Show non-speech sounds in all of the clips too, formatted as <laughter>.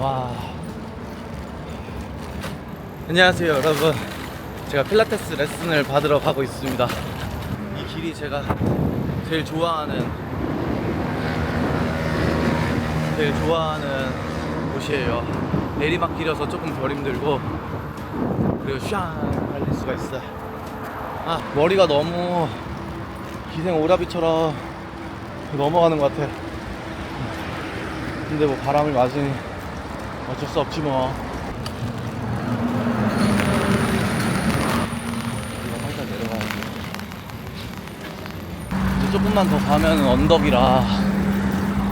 와. 안녕하세요, 여러분. 제가 필라테스 레슨을 받으러 가고 있습니다. 이 길이 제가 제일 좋아하는 제일 좋아하는 곳이에요. 내리막길이어서 조금 덜 힘들고 그리고 샹 달릴 수가 있어요. 아 머리가 너무 기생 오라비처럼 넘어가는 것 같아. 근데 뭐 바람을 맞으니 어쩔 수 없지 뭐. 이거 살짝 내려가야지. 이제 조금만 더 가면 언덕이라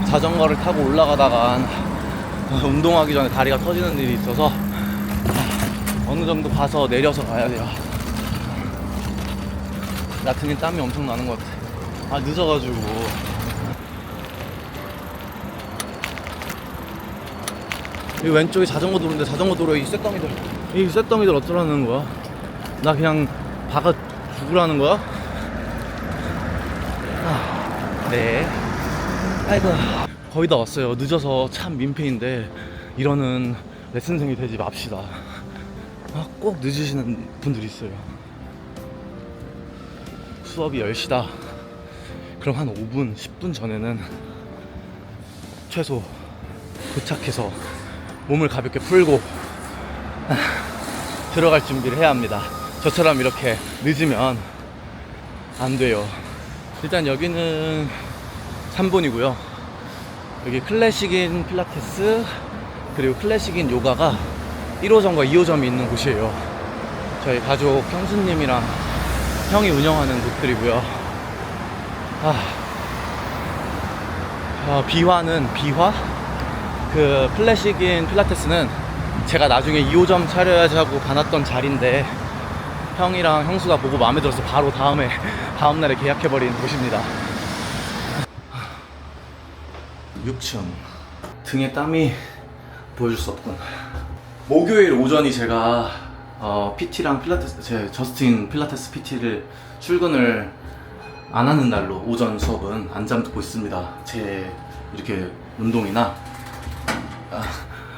자전거를 타고 올라가다가 <laughs> 운동하기 전에 다리가 터지는 일이 있어서 어느 정도 가서 내려서 가야 돼요. 나 등에 땀이 엄청 나는 것 같아. 아 늦어가지고. 이 왼쪽에 자전거 도로인데 자전거 도로에 이 쇳덩이들 이 쇳덩이들 어쩌라는 거야? 나 그냥 박아 죽으라는 거야? 아, 네. 아이고 거의 다 왔어요. 늦어서 참 민폐인데 이러는 레슨생이 되지 맙시다. 아, 꼭 늦으시는 분들이 있어요. 수업이 10시다. 그럼 한 5분, 10분 전에는 최소 도착해서 몸을 가볍게 풀고 아, 들어갈 준비를 해야 합니다. 저처럼 이렇게 늦으면 안 돼요. 일단 여기는 3분이고요. 여기 클래식인 필라테스 그리고 클래식인 요가가 1호점과 2호점이 있는 곳이에요. 저희 가족 형수님이랑 형이 운영하는 곳들이고요. 아, 어, 비화는 비화? 그 클래식인 필라테스는 제가 나중에 2호점 차려야지 하고 가놨던 자리인데 형이랑 형수가 보고 마음에 들어서 바로 다음에 <laughs> 다음날에 계약해버린 곳입니다. 6층 등에 땀이 보여줄 수 없군. 목요일 오전이 제가 어, PT랑 필라테스 제 저스틴 필라테스 PT를 출근을 안 하는 날로 오전 수업은 안 잠 듣고 있습니다. 제 이렇게 운동이나 아,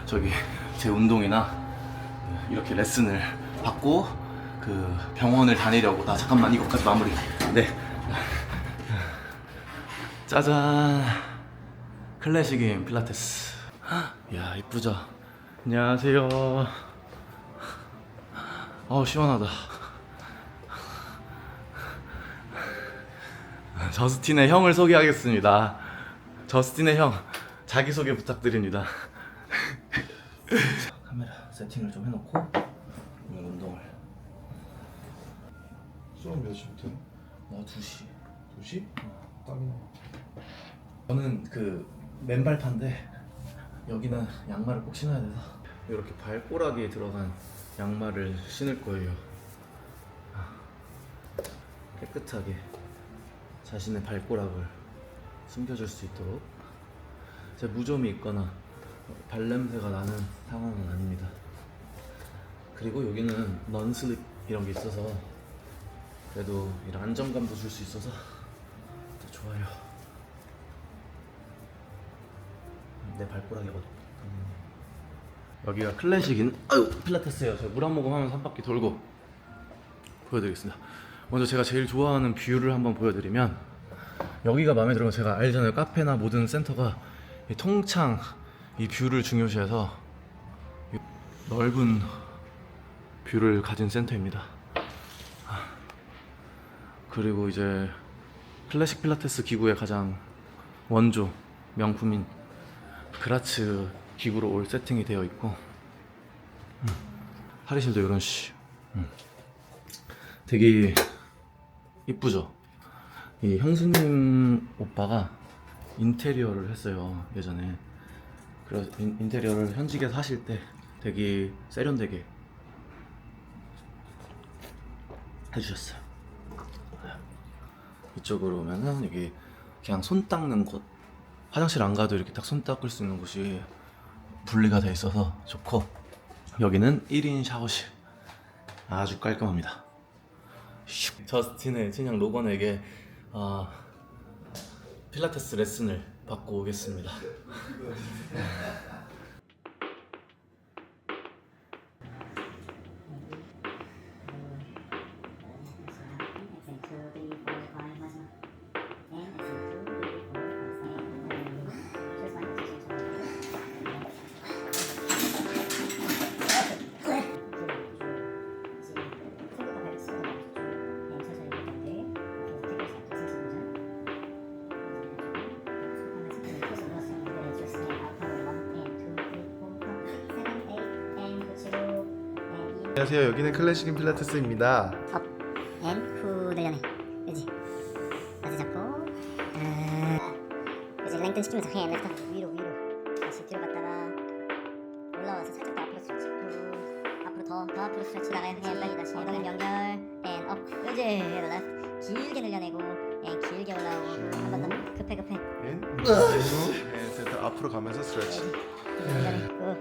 저기 제 운동이나 이렇게 레슨을 받고 그 병원을 다니려고. 나 잠깐만 이것까지 마무리. 네. 짜잔. 클래식인 필라테스. 야 이쁘죠? 안녕하세요. 어우 시원하다. 저스틴의 형을 소개하겠습니다. 저스틴의 형 자기소개 부탁드립니다 카메라 세팅을 좀 해놓고 오늘 운동을. 수업 몇 시부터? 나 2시. 2시? 땀이나 저는 그 맨발파인데 여기는 양말을 꼭 신어야 돼서. 이렇게 발꼬락에 들어간 양말을 신을 거예요. 깨끗하게 자신의 발꼬락을 숨겨줄 수 있도록. 제 무좀이 있거나 발냄새가 나는 상황은 아닙니다 그리고 여기는 넌슬립 이런 게 있어서 그래도 이런 안정감도 줄 수 있어서 더 좋아요 내 발꼬락이거든. 여기가 클래식인 아유 필라테스예요. 제가 물 한 모금 하면서 한 바퀴 돌고 보여드리겠습니다. 먼저 제가 제일 좋아하는 뷰를 한번 보여드리면 여기가 마음에 들면 제가 알잖아요. 카페나 모든 센터가 이 통창 이 뷰를 중요시해서 이 넓은 뷰를 가진 센터입니다. 아, 그리고 이제 클래식 필라테스 기구의 가장 원조 명품인 그라츠 기구로 올 세팅이 되어 있고 음, 탈의실도 이런 시 음. 되게 이쁘죠 이 형수님 오빠가 인테리어를 했어요 예전에 그래서 인, 인테리어를 현직에서 하실 때 되게 세련되게 해주셨어요. 이쪽으로 오면은 여기 그냥 손 닦는 곳. 화장실 안 가도 이렇게 딱 손 닦을 수 있는 곳이 분리가 돼 있어서 좋고 여기는 1인 샤워실. 아주 깔끔합니다. 슉. 저스틴의 친형 로건에게 아, 필라테스 레슨을 받고 오겠습니다 안녕하세요. 여기는 클래식 필라테스입니다. 업, 앤, 후 늘려내. 그지? 바지 잡고, 아, 그지? 랭튼 시키면서 해, 랩터 위로 위로. 다시 뒤로 갔다가 올라와서 살짝 더 앞으로 스트레치. 후, 앞으로 더, 더 앞으로 스트레치 나가야 해. 빨리 다시 엉덩이 연결, 앤 업, 그지? 랩 길게 늘려내고, 앤 길게 올라오고, 한 번 더 급해 급해. 앤, 앤 센터 앞으로 가면서 스트레치. 늘려내고,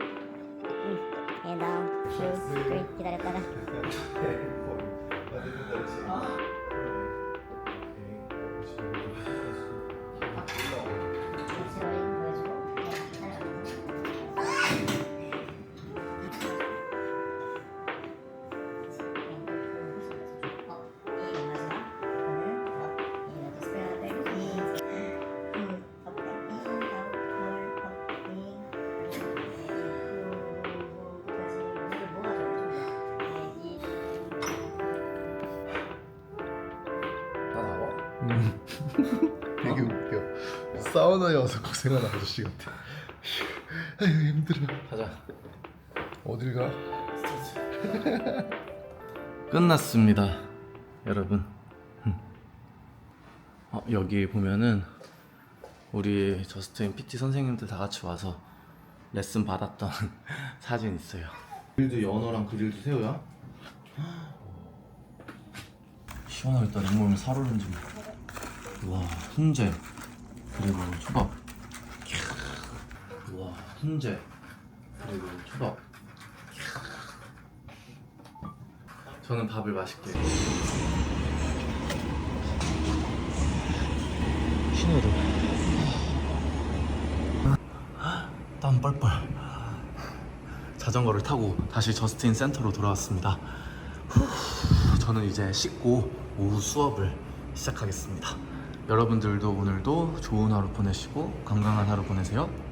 앤 다운, 슈, 그린 기다렸다가. 되게 웃겨. 사우나에 와서 고생하는 아저씨 같아. 아유 힘들어. 가자. 어딜 가? <laughs> 끝났습니다, 여러분. 음. 어, 여기 보면은 우리 저스트인 PT 선생님들 다 같이 와서 레슨 받았던 <laughs> 사진 있어요. 그릴도 연어랑 그릴도 새우야? 시원하겠다. 냉모면 살얼음지. 와, 훈제 그리고 초밥. 와, 훈제 그리고 초밥. 저는 밥을 맛있게. 신호등. 땀 뻘뻘. 자전거를 타고 다시 저스틴 센터로 돌아왔습니다. 후, 저는 이제 씻고 오후 수업을 시작하겠습니다. 여러분들도 오늘도 좋은 하루 보내시고 건강한 하루 보내세요.